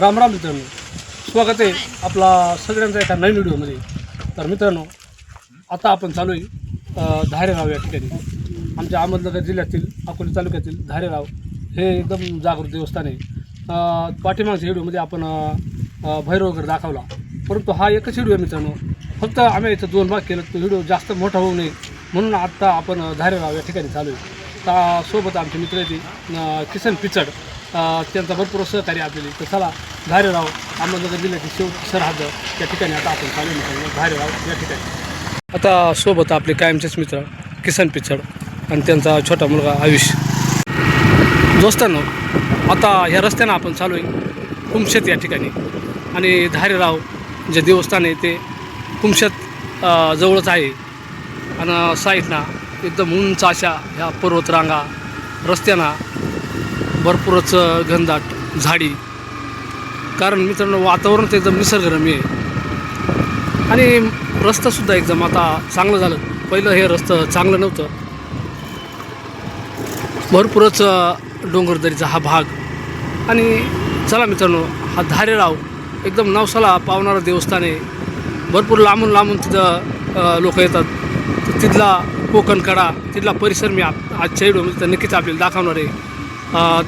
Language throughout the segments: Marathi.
राम राम मित्रांनो स्वागत आहे आपला सगळ्यांचा एका नवीन व्हिडिओमध्ये. तर मित्रांनो आता आपण चालू आहे धारेगाव या ठिकाणी. आमच्या अहमदनगर जिल्ह्यातील अकोले तालुक्यातील धारेगाव हे एकदम जागृत देवस्थान आहे. पाठीमागच्या व्हिडिओमध्ये आपण भैरव वगैरे दाखवला. परंतु हा एकच व्हिडिओ आहे मित्रांनो. फक्त आम्ही इथं दोन भाग केलं तो व्हिडिओ जास्त मोठा होऊ नये म्हणून आत्ता आपण धारेगाव या ठिकाणी चालू आहे. का सोबत आमचे मित्र येते किसन पिचड. त्यांचा भरपूर सहकार्य आपल्याला तर चला धारेराव अहमदनगर जिल्ह्यातील शिव सरहद या ठिकाणी आता आपण चालू मित्रांनो धारेराव या ठिकाणी. आता सोबत आपले कायमचेच मित्र किसन पिचड आणि त्यांचा छोटा मुलगा आयुष. दोस्तांनो आता ह्या रस्त्यानं आपण चालू आहे कुमशेत या ठिकाणी. आणि धारेराव जे देवस्थान आहे ते कुमशेत जवळच आहे. आणि साईडना एकदम उंच अशा ह्या पर्वतरांगा रस्त्यांना भरपूरच घनदाट झाडी. कारण मित्रांनो वातावरण तर एकदम निसर्गरम्य आहे. आणि रस्तासुद्धा एकदम आता चांगलं झालं. पहिलं हे रस्तं चांगलं नव्हतं. भरपूरच डोंगरदरीचा हा भाग. आणि चला मित्रांनो हा धारेराव एकदम नवसाला पावणारं देवस्थान आहे. भरपूर लांबून लांबून तिथं लोक येतात. तिथला कोकण कडा तिथला परिसर मी आप आजच्या व्हिडिओमध्ये तर नक्कीच आपल्याला दाखवणार आहे.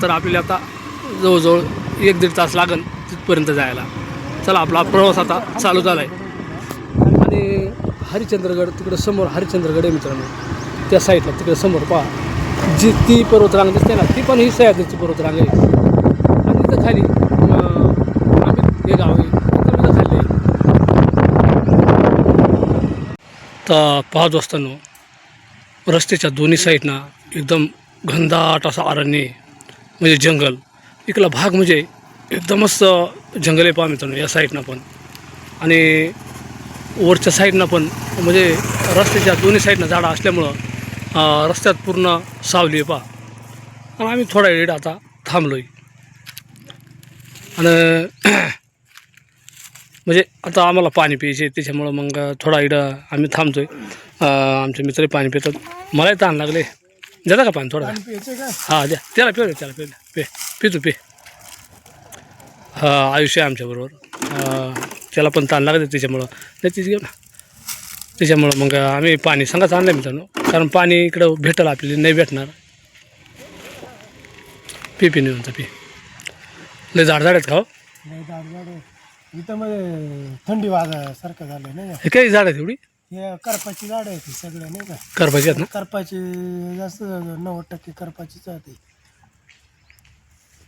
तर आपल्याला आता जवळजवळ एक दीड तास लागेल तिथपर्यंत जायला. चला आपला प्रवास आता चालू झाला आहे आणि हरिश्चंद्रगड तिकडे समोर हरिश्चंद्रगड आहे मित्रांनो. त्या साईडला तिकडे समोर पहा. जी ती पर्वतरांग दिसते ना ती पण ही सह्याद्रीची पर्वतरांग आहे. आणि तिथं खाली हे गाव आहे तिथं खाली तर पाहत असताना रस्त्याच्या दोन्ही साईडना एकदम घनदाट असा अरण्य आहे. म्हणजे जंगल. इकडला भाग म्हणजे एकदमच अं, जंगल आहे पहा मित्रांनो या साईडनं पण. आणि वरच्या साईडनं पण म्हणजे रस्त्याच्या दोन्ही साईडनं झाडं असल्यामुळं रस्त्यात पूर्ण सावली आहे पहा. आणि आम्ही थोडा वेळ आता थांबलो आहे आणि म्हणजे आता आम्हाला पाणी प्यायचे त्याच्यामुळं मग थोडा इडं आम्ही थांबतो आहे आमचे मित्रही पाणी पितात. मलाही ताण लागले. देता का पाणी थोडं हां द्या. त्याला पिऊ त्याला पिऊ. पे पी. तू पे. हा आयुष्य आहे आमच्याबरोबर त्याला पण ताण लागत त्याच्यामुळं. नाही तीच घेऊ ना. त्याच्यामुळं मग आम्ही पाणी सांगाच आणलं मित्रांनो. कारण पाणी इकडं भेटेल आपल्याला नाही भेटणार. पी पी नेऊन पी. लय झाड झाड आहेत का हो? नाही झाड झाड. आहे. इथं थंडी वाजासारखं झालं नाही हे काही झाड आहेत एवढी? हे करपाची झाड आहे ती सगळे नाही का? करपाची आहेत ना? करपाची जास्त नव्वद टक्के करपाचीच आहे.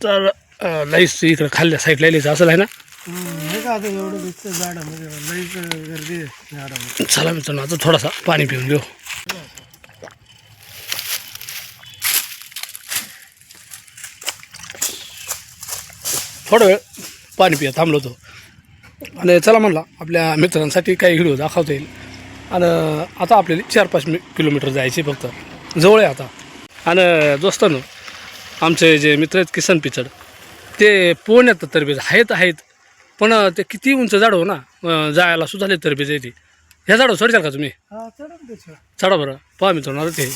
तर अं, लईच इकडं खाल्ल्या साईडला लिहायचं असं आहे ना? हे का आता एवढं दिसतं झाडामध्ये लईच गर्दी आहे झाडामध्ये? चला मित्रांनो आता थोडासा पाणी पिऊन घेऊ. थोडा वेळ पाणी पिया थांबलो होतो. आणि चला म्हणला आपल्या मित्रांसाठी काही व्हिडिओ दाखवता येईल. आणि आता आपल्याला चार पाच मि किलोमीटर जायचे फक्त. जवळ आहे आता. आणि दोस्तांनो आमचे जे मित्र आहेत किसन पिचड ते पोहण्यात तरबेज आहेत आहेत. पण ते किती उंच झाड हो ना जायला सुद्धा तरबेज आहे ती. ह्या झाडावर चढचाल का तुम्ही? हा चढा. बरं. पहा मित्रांनो ते.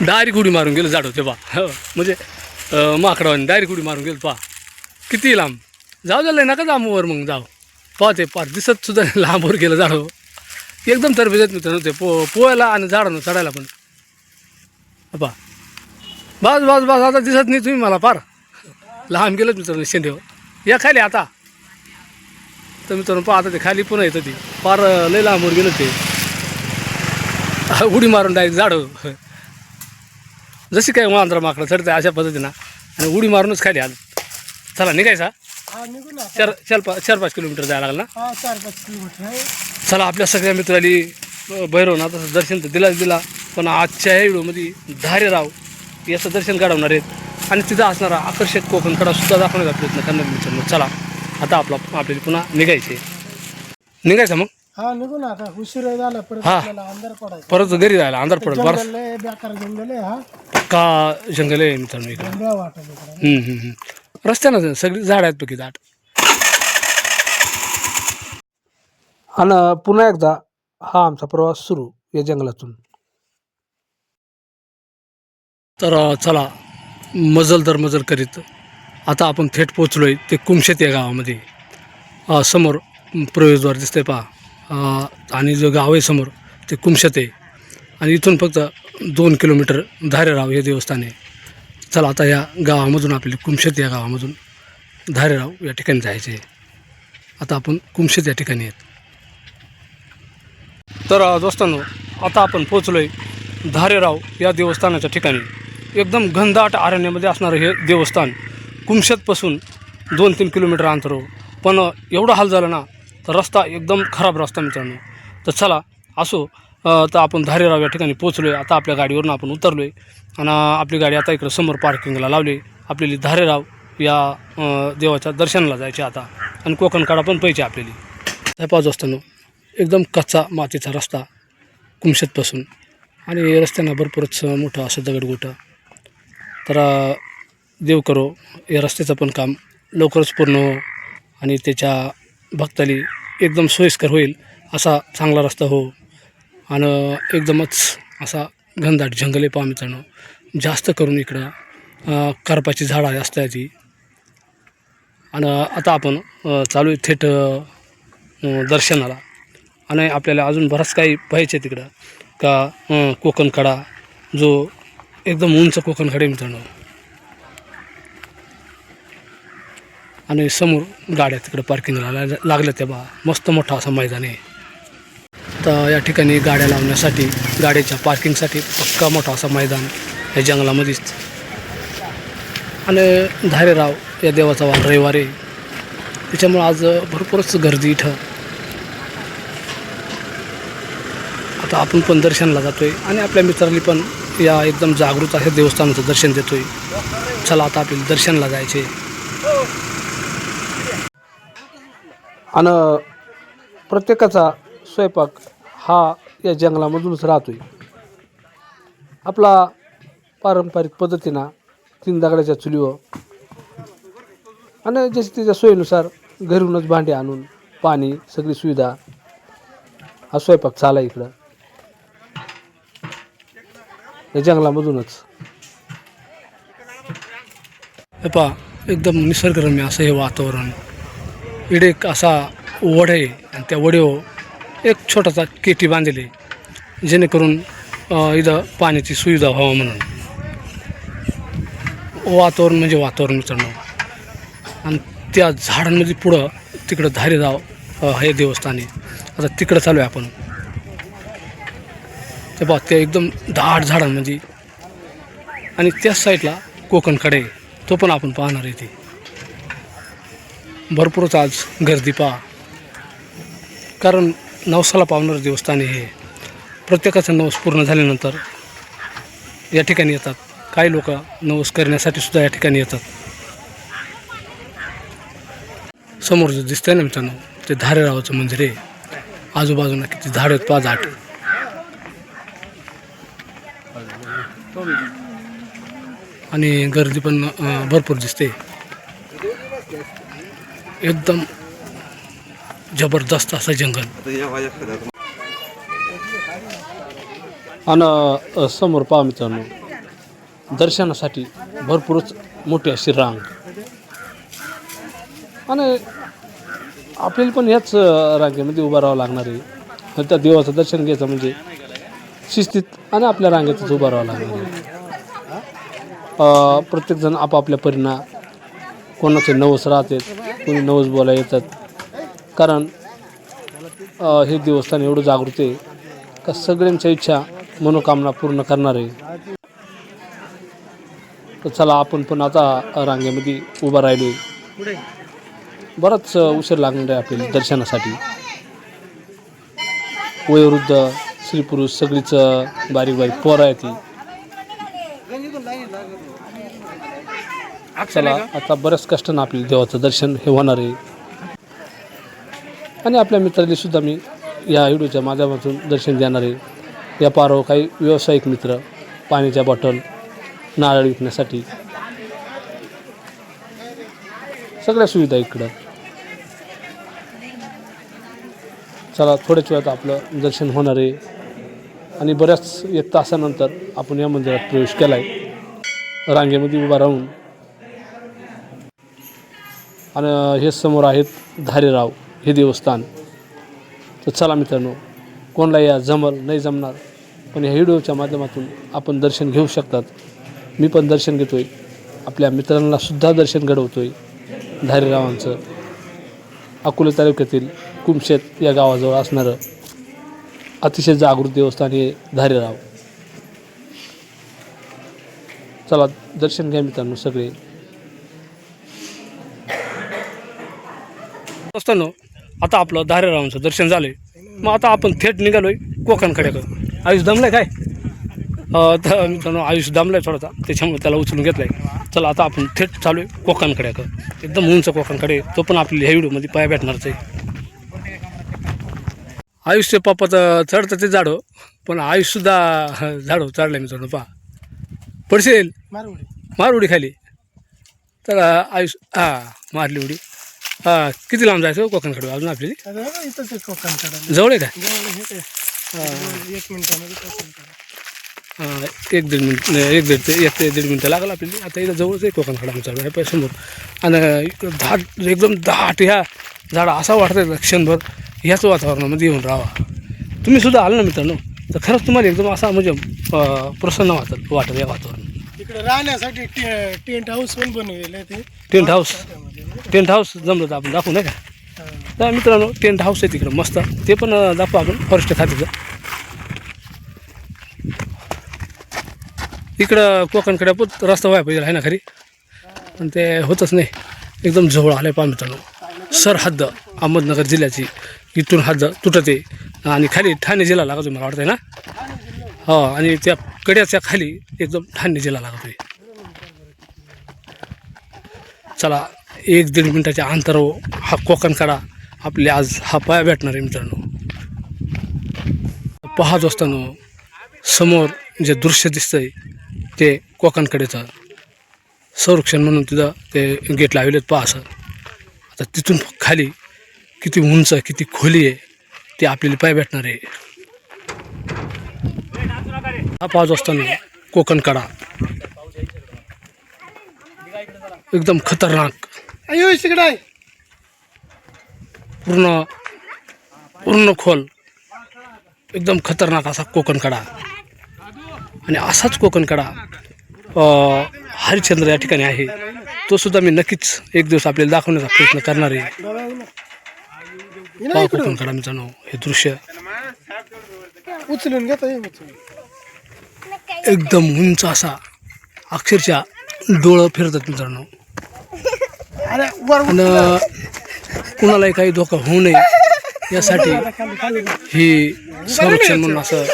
डायरेक्ट उडी मारून गेलं झाड होते पा हो म्हणजे माकडावानी डायरेक्ट उडी मारून गेलं पहा. किती लांब. जाऊ द्यायला नका जाऊ वर मग जाऊ. पहा ते पार दिसत सुद्धा लांबवर गेलं झाड. हो. एकदम तरबेज आहेत मित्रांनो ते. पो पोहायला आणि झाडानं चढायला पण. पहा बस बस बस आता दिसत नाही तुम्ही मला पार लहान गेलं मित्रांनो शेंदेव या खाली आता. तर मित्रांनो पहा आता ते खाली पुन्हा येतं ती. पार लय लांबवर गेलं ते. उडी मारून डायरेक्ट झाडं. जशी काय मांजरा माकडं चढते अशा पद्धतीनं. आणि उडी मारूनच खाली आलं. चला निघायचा चार चार पाच चार पाच किलोमीटर जायला लागलं हा चार पाच किलोमीटर आहे. चला आपल्या सगळ्या मित्राली भैरवनाथाचं दर्शन तर दिलाच दिला पण आजच्या व्हिडिओमध्ये धारेराव याचं दर्शन घडवणार आहेत. आणि तिथं असणारा आकर्षक कोकण कडा सुद्धा दाखवण्याचा प्रयत्न करणार मित्रांनो. चला आता आपला आपल्याला पुन्हा निघायचे निघायचं मग? हा निघू ना आता. उशीर झाला परत हा. आपल्याला अंधार पडायचा. परत घरी जायला अंधार पडत. बरं. जंगल आहे बेकार जंगल आहे हा. का जंगल आहे मित्रांनो इकडं? वाटत इकडं. हम्म, हम्म, हम्म. रस्त्यानं सगळी झाड आहेत पैकी दाट आणि पुन्हा एकदा हा आमचा प्रवास सुरू या जंगलातून. तर चला मजल दर मजल करीत आता आपण थेट पोचलो आहे ते कुमशेत या गावामध्ये. समोर प्रवेशद्वार दिसतंय पहा. आणि जो गाव आहे समोर ते कुमशेत आहे. आणि इथून फक्त दोन किलोमीटर धारेराव हे देवस्थान आहे. चला आता या गावामधून आपले कुमशेत या गावामधून धारेराव या ठिकाणी जायचे आहे. आता आपण कुमशेत या ठिकाणी आहेत. तर दोस्तांनो आता आपण पोचलो आहे धारेराव या देवस्थानाच्या ठिकाणी. एकदम घनदाट अरण्यामध्ये असणारं हे देवस्थान कुमशेतपासून दोन तीन किलोमीटर अंतरावर हो. पण एवढा हाल झाला ना तर रस्ता एकदम खराब रस्ता मित्रांनो. तर चला असो तर आपण धारेराव या ठिकाणी पोचलो आहे आता आपल्या गाडीवरून आपण उतरलो आहे आणि आपली गाडी आता इकडं समोर पार्किंगला लावली. आपल्याला धारेराव या देवाच्या दर्शनाला जायचे आता. आणि कोकणकाडा पण पाहिजे आपल्याला. त्या पाच असताना एकदम कच्चा मातीचा रस्ता कुमशेतपासून. आणि रस्त्यांना भरपूरच मोठं असं दगडगोटं तर देव करो या रस्त्याचं पण काम लवकरच पूर्ण हो. आणि त्याच्या भक्ताली एकदम सोयीस्कर होईल असा चांगला रस्ता हो. आणि एकदमच असा घनदाट जंगले पहा मित्रांनो. जास्त करून इकडं करपाची झाडं असतात ती आणि आता आपण चालू आहे थेट दर्शनाला. आणि आपल्याला अजून बरंच काही पाहायचे तिकडं. का कोकण कडा जो एकदम उंच कोकणकडे मित्रांनो. आणि समोर गाड्या तिकडं पार्किंगला लागल्या त्या बा. मस्त मोठा असा मैदान आहे. आता या ठिकाणी गाड्या लावण्यासाठी गाड्याच्या पार्किंगसाठी पक्का मोठा असा मैदान या जंगलामध्येच. आणि धारेराव या देवाचा वार रविवार आहे. त्याच्यामुळं आज भरपूरच गर्दी इथं. आता आपण पण दर्शनाला जातोय आणि आपल्या मित्रांनी पण या एकदम जागृत अशा देवस्थानाचं दर्शन देतोय. चला आता आपल्याला दर्शनाला जायचे आणि प्रत्येकाचा स्वयंपाक हा या जंगलामधूनच राहतो आहे आपला पारंपरिक पद्धतीनं तीन दगडाच्या चुलीवर आणि जशी त्याच्या सोयीनुसार घरूनच भांडे आणून पाणी सगळी सुविधा हा स्वयंपाक चाला इकडं. या जंगलामधूनच. हे एकदम निसर्गरम्य असं हे वातावरण. इकडे एक असा वड आहे आणि त्या वड्यावर एक छोटासा केटी बांधली जेणेकरून इथं पाण्याची सुविधा व्हावं म्हणून. वातावरण म्हणजे वातावरण मित्रांनो. आणि त्या झाडांमध्ये पुढं तिकडं धारेगाव हे देवस्थान आहे. आता तिकडं चालू आहे आपण. ते बघ ते एकदम दाट झाडांमध्ये म्हणजे. आणि त्याच साईडला कोकणकडे तो पण आपण पाहणार आहे ते भरपूरच आज गर्दी पहा. कारण नवसाला पावणारं देवस्थान हे. प्रत्येकाचं नवस पूर्ण झाल्यानंतर या ठिकाणी येतात. काही लोक नवस करण्यासाठी सुद्धा या ठिकाणी येतात. समोर जे दिसतंय ना मित्रांनो ते धारेरावाचं मंदिर आहे. आजूबाजूला किती झाड आहेत पाच झाड. आणि गर्दी पण भरपूर दिसते. एकदम जबरदस्त असं जंगल. आणि समोर पहा मित्रांनो दर्शनासाठी भरपूरच मोठी अशी रांग. आणि आपल्याला पण ह्याच अं, रांगेमध्ये उभं राहावं लागणार आहे. आणि त्या देवाचं दर्शन घ्यायचं म्हणजे शिस्तीत आणि आपल्या रांगेतच उभं राहावं लागणार आहे. प्रत्येकजण आपापल्या परीनं कोणाचे नवस राहतात कोणी नवस बोलायला येतात. कारण हे देवस्थान एवढं जागृत आहे का सगळ्यांच्या इच्छा मनोकामना पूर्ण करणार आहे. तर चला आपण पण आता रांगेमध्ये उभा राहिलो बराच उशीर लागणार आहे आपल्याला दर्शनासाठी. वयोवृद्ध स्त्री पुरुष सगळीच बारीक बारीक पोरं आहे ती चला आता बऱ्याच कष्टानं आपल्याला देवाचं दर्शन हे होणार आहे. आणि आपल्या मित्रांनीसुद्धा मी या व्हिडिओच्या माध्यमातून दर्शन देणार आहे या पारो काही व्यावसायिक मित्र पाण्याच्या बॉटल नारळ विकण्यासाठी. सगळ्या सुविधा इकडं. चला थोड्याच वेळात आपलं दर्शन होणार आहे. आणि बऱ्याच एक तासानंतर आपण या मंदिरात प्रवेश केला आहे रांगेमध्ये उभा राहून. आणि हे समोर आहेत धारेराव. हे देवस्थान. तर चला मित्रांनो कोणाला या जमल नाही जमणार पण ह्या व्हिडिओच्या माध्यमातून आपण दर्शन घेऊ शकतात. मी पण दर्शन घेतो आहे आपल्या मित्रांनासुद्धा दर्शन घडवतो आहे धारेरावांचं. अकोले तालुक्यातील कुमशेत या गावाजवळ असणारं अतिशय जागृत देवस्थान हे धारेराव. चला दर्शन घ्या मित्रांनो सगळे. दोस्तांनो आता आपलं धारेरावांचं दर्शन झालंय. मग आता आपण थेट निघालोय कोकणकडे आयुष दमलाय काय? तर मित्रांनो आयुष दमलाय थोडासा. त्याच्यामुळे त्याला उचलून घेतलाय. चला आता आपण थेट चालू आहे कोकणकडे एकदम उंच कोकणकडे तो पण आपल्याला ह्या व्हिडिओमध्ये पाय भेटणारच आहे. आयुष्य पापाचं चढतं ते झाडं. पण आयुषसुद्धा झाडं चढलं मित्रांनो पहा. पडशील? मारवडी. मार उडी खाली. तर आयुष हां मारली उडी. हां किती लांब जायचं हो कोकणकडे? अजून आपली? इथंच आहे कोकणकडं. जवळ आहे का? जवळ हे. काय एक मिनिटामध्ये कोकणकडं. हां एक दीड मिनिट नाही, एक दीड ते एक ते दीड मिनटं लागला आपल्याला. आता इथं जवळच आहे कोकणकडे आमचा हे पाय समोर. आणि इकडं दाट एकदम दाट ह्या झाडं असा वाटतं क्षणभर. ह्याच वातावरणामध्ये येऊन राहा तुम्ही सुद्धा आलं ना मित्रांनो तर खरंच तुम्हाला एकदम असा म्हणजे अं, प्रसन्न वाटत वाटत या वातावरण इकडे राहण्यासाठी टे- टेंट हाऊस पण बनवलेलं आहे ते. Tent house. टेंट हाऊस जमलं तर आपण दाखवू नाही का. तर मित्रांनो टेंट हाऊस आहे तिकडं मस्त. ते पण दाखवू आपण फॉरेस्ट खात्याचं इकडं कोकणकडे पण रस्ता व्हायला पाहिजे आहे ना खरी? पण ते होतच नाही. एकदम जवळ आलं आहे पहा मित्रांनो. सरहद्द अहमदनगर जिल्ह्याची. इथून हद्द तुटते. आणि खाली ठाणे जिल्हा लागतो मला वाटतं ना? हो आणि त्या कड्याच्या खाली एकदम ठाणे जिल्हा लागतो चला एक दीड मिनटाच्या अंतरावर हा कोकण काढा आपले आज हा पाया भेटणार आहे मित्रांनो. पाहत असताना समोर जे दृश्य दिसतंय ते कोकणकडेचं. संरक्षण म्हणून तिथं ते गेट लावलेत पहा सर आता तिथून खाली किती उंच किती खोली आहे ते आपल्याला पाय भेटणार आहे. हा पाहत असताना कोकण कडा एकदम खतरनाक. अयो इकडे आहे. पूर्ण पूर्ण खोल. एकदम खतरनाक असा कोकण कडा. आणि असाच कोकण कडा हरिश्चंद्र या ठिकाणी आहे. तो सुद्धा मी नक्कीच एक दिवस आपल्याला दाखवण्याचा प्रयत्न करणार आहे. कोकण कडा मित्रांनो हे दृश्य उचलून. एकदम उंच असा अक्षरशः डोळं फिरतात मित्रांनो. आणि कुणालाही काही धोका होऊ नये यासाठी ही संरक्षण म्हणून असं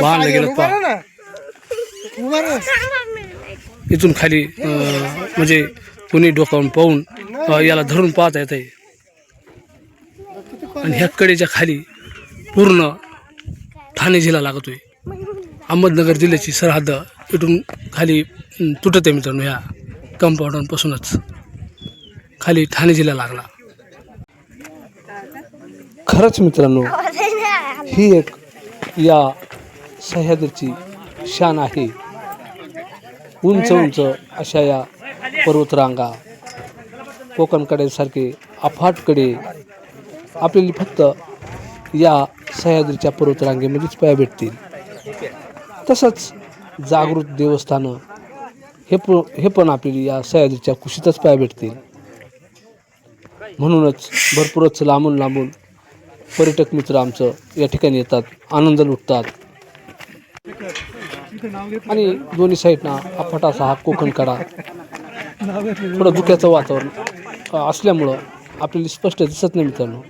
बांधलं गेलं. पहा. इथून खाली म्हणजे कोणी डोकावून पाहून याला धरून पाहता येत आहे आणि ह्या कडेच्या खाली पूर्ण ठाणे जिल्हा लागतोय. अहमदनगर जिल्ह्याची सरहद्द इथून खाली तुटत आहे मित्रांनो ह्या कंपाऊंडांपासूनच खाली ठाणे जिल्हा लागला. खरंच मित्रांनो ही एक या सह्याद्रीची शान आहे. उंच उंच अशा या पर्वतरांगा कोकणकड्यासारखे अफाटकडे आपल्याला फक्त या सह्याद्रीच्या पर्वतरांगेमध्येच पाया भेटतील. तसंच जागृत देवस्थानं हे प हे पण आपल्याला या सह्याद्रीच्या कुशीतच पाया भेटतील. म्हणूनच भरपूरच लांबून लांबून पर्यटक मित्र आमचं या ठिकाणी येतात आनंद लुटतात. आणि दोन्ही साईडना हा फटासा हा कोकण कडा. थोडं धुक्याचं वातावरण असल्यामुळं आपल्याला स्पष्ट दिसत नाही मित्रांनो.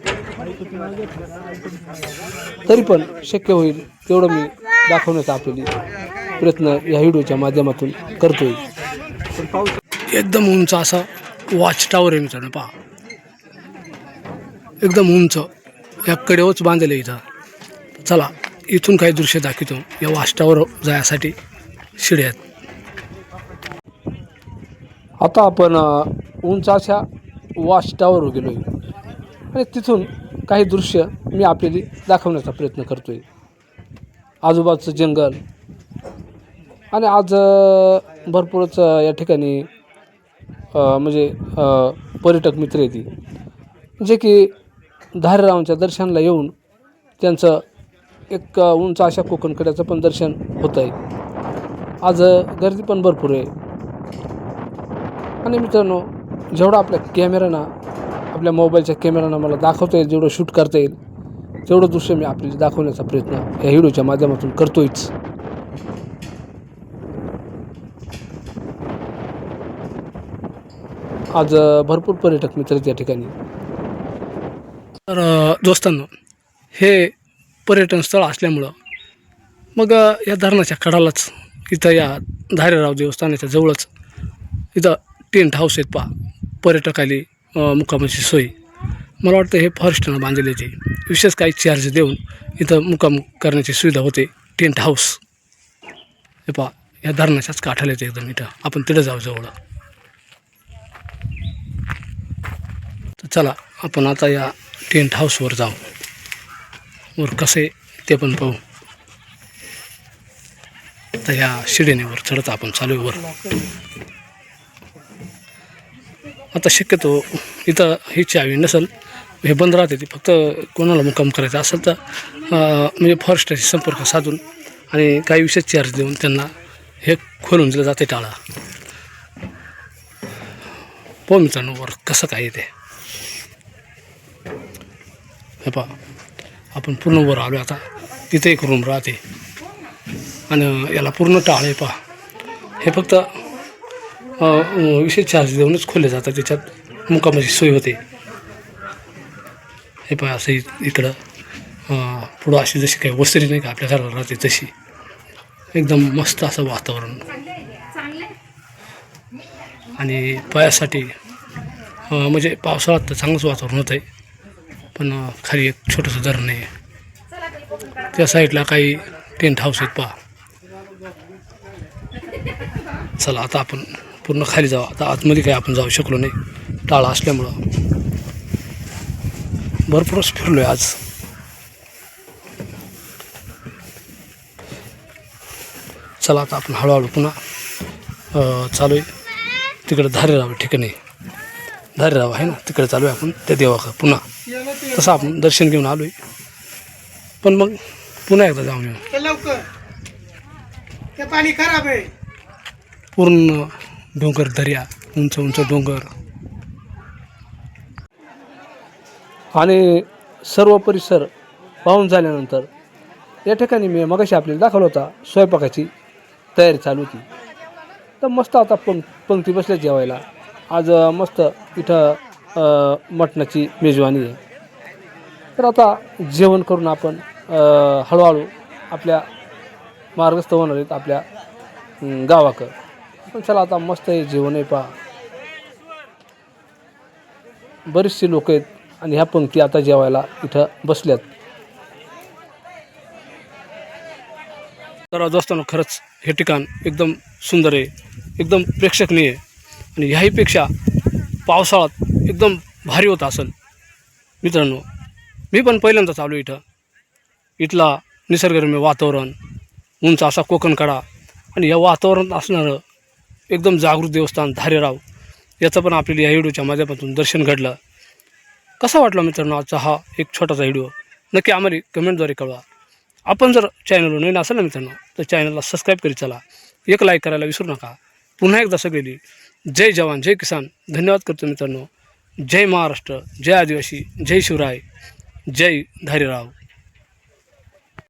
तरी पण शक्य होईल तेवढं मी दाखवण्याचा आपल्याला प्रयत्न या व्हिडिओच्या माध्यमातून करतोय. एकदम उंच असा वॉच टावर आहे मित्रांनो पहा. एकदम उंच. या कडेवच बांधले आहे इथं. चला इथून काही दृश्य दाखवतो. या वाष्टावर जाण्यासाठी शिड्यात आता आपण उंच अशा वाष्टावर गेलो आणि तिथून काही दृश्य मी आपल्याला दाखवण्याचा प्रयत्न करतो आहे आजूबाजूचं जंगल. आणि आज भरपूरच या ठिकाणी म्हणजे पर्यटक मित्र येतील जे की धारेरावांच्या दर्शनाला येऊन त्यांचं एक उंच अशा कोकणकड्याचं पण दर्शन होत आहे आज गर्दी पण भरपूर आहे. आणि मित्रांनो जेवढं आपल्या कॅमेऱ्यानं आपल्या मोबाईलच्या कॅमेऱ्यानं मला दाखवता येईल जेवढं शूट करता येईल तेवढं दृश्य मी आपल्याला दाखवण्याचा प्रयत्न या व्हिडिओच्या माध्यमातून करतोयच. आज भरपूर पर्यटक मित्र त्या ठिकाणी. तर दोस्तांनो हे पर्यटन स्थळ असल्यामुळं मग या धरणाच्या कडालाच इथं या धारेराव देवस्थानाच्या जवळच इथं टेंट हाऊस आहेत पा पर्यटकाली मुक्कामाची सोय. मला वाटतं हे फॉरेस्टनं बांधलेले ते विशेष काही चार्ज देऊन इथं मुक्काम करण्याची सुविधा होते टेंट हाऊस. हे पा या धरणाच्याच काठाला येते एकदम इथं. आपण तिथं जाऊ जवळ. तर चला आपण आता या टेंट हाऊसवर जाऊ. वर कसे ते पण पाहू. तर या शिडीनेवर चढत आपण चालू आहे वर आता शक्यतो इथं ही चावी नसेल हे बंद राहते ती फक्त कोणाला मुक्काम करायचा असेल तर म्हणजे फॉरेस्टशी संपर्क साधून आणि काही विशेष चार्ज देऊन त्यांना हे खोलून दिलं जाते टाळा. पाहू मित्रांनो वर कसं काय येते हे पहा आपण पूर्ण वर आलो आता. तिथे एक रूम राहते. आणि याला पूर्ण टाळ आहे पहा. हे फक्त विशेष चार्ज देऊनच खोलले जातात. त्याच्यात मुकामाची सोय होते. हे पहा असं इ- इकडं पुढं अशी जशी काही वसरी नाही का आपल्या घराला राहते तशी. एकदम मस्त असं वातावरण. आणि पायासाठी म्हणजे पावसाळ्यात तर चांगलंच वातावरण होतं आहे पण खाली एक छोटंसं धरण आहे. त्या साईडला काही टेंट हाऊस आहेत पहा. चला आता आपण पूर्ण खाली जाऊ. आता आतमध्ये काही आपण जाऊ शकलो नाही. टाळा असल्यामुळं. भरपूरच फिरलो आहे आज. चला आता आपण हळूहळू पुन्हा चालू आहे तिकडं धारेराव ठिकाणी. धारेराव आहे ना तिकडे चालू आहे आपण त्या देवाकडं पुन्हा. तसं आपण दर्शन घेऊन आलो आहे पण मग पुन्हा एकदा जाऊन येऊ. ते लवकर. ते पाणी खराब आहे. पूर्ण डोंगर दर्या उंच उंच डोंगर. आणि सर्व परिसर पाहून झाल्यानंतर या ठिकाणी मी मगाशी आपल्याला दाखवला होता स्वयंपाकाची तयारी चालू होती. तर मस्त आता पंक पंक्ती बसल्या जेवायला. आज मस्त इथं मटणाची मेजवानी आहे. तर आता जेवण करून आपण हळूहळू आपल्या मार्गस्थ होणार आहेत आपल्या अं, गावाकडं. पण चला आता मस्त आहे जेवण आहे पहा. बरेचसे लोक आहेत आणि ह्या पंक्ती आता जेवायला इथं बसल्यात. तर दोस्तांनो खरंच हे ठिकाण एकदम सुंदर आहे एकदम प्रेक्षकनीय आहे. आणि ह्याहीपेक्षा पावसाळ्यात एकदम भारी होत असेल. मित्रांनो मी पण पहिल्यांदा चालू आहे इथं. इथला निसर्गरम्य वातावरण उंच असा कोकणकडा आणि या वातावरणात असणारं एकदम जागृत देवस्थान धारेराव याचं पण आपल्याला या व्हिडिओच्या माध्यमातून दर्शन घडलं. कसा वाटला मित्रांनो आजचा हा एक छोटासा व्हिडिओ? नक्की आम्हाला कमेंटद्वारे कळवा. आपण जर चॅनलवर नवीन असेल ना मित्रांनो तर चॅनलला सबस्क्राईब करीत चला. एक लाईक करायला विसरू नका. पुन्हा एकदा सगळी जय जवान जय किसान. धन्यवाद करतो मित्रांनो. जय महाराष्ट्र जय आदिवासी जय शिवराय जय धारीराव.